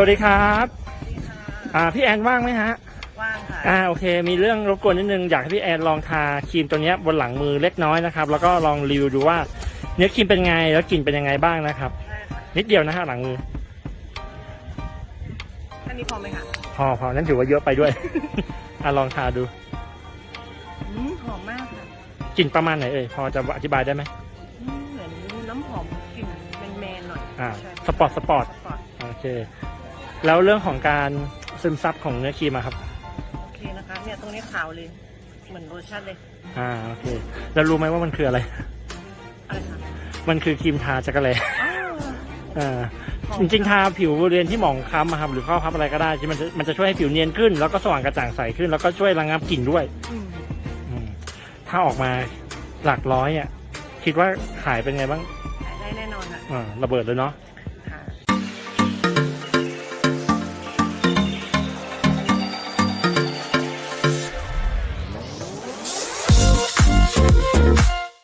วัสดีครับอ่าพี่แอนว่างไหมฮะ ว่างค่ะ อ่าโอเค มีเรื่องรบกวนนิดนึงอยากให้พี่แอนลองทาครีมตัวเนี้ยบนหลังมือเล็กน้อยนะครับ แล้วก็ลองรีวิวดูว่า เนื้อครีมเป็นไงแล้วกลิ่นเป็นยังไงบ้างนะครับ ได้ค่ะนิดเดียวนะฮะหลังมือ อันนี้พอไหมคะพอพอนั่นถือว่าเยอะไปด้วย อะลองทาดูอืมหอมมากค่ะกลิ่นประมาณไหนเอ่ยพอจะอธิบายได้ไหมอืมเหมือนน้ำหอมกลิ่นแมนๆหน่อยอ่า ใช่สปอร์ตสปอร์ตสปอร์ตโอเค แล้วเรื่องของการซึมซับของเนื้อครีมอะครับ โอเคนะคะเนี่ยตรงนี้ขาวเลย เหมือนโลชั่นเลย อ่าโอเคแล้วรู้ไหมว่ามันคืออะไร อะไรคะมันคือครีมทาจักรแลอ้าวอ่าจริงๆทาผิวบริเวณที่หมองคล้ำอะครับหรือข้อพับอะไรก็ได้ที่มันจะมันจะช่วยให้ผิวเนียนขึ้น แล้วก็สว่างกระจ่างใสขึ้น แล้วก็ช่วยระงับกลิ่นด้วย อืมอืมถ้าออกมาหลักร้อยอะคิดว่าขายเป็นไงบ้างขายได้แน่นอนค่ะ อ่าระเบิดเลยเนาะใ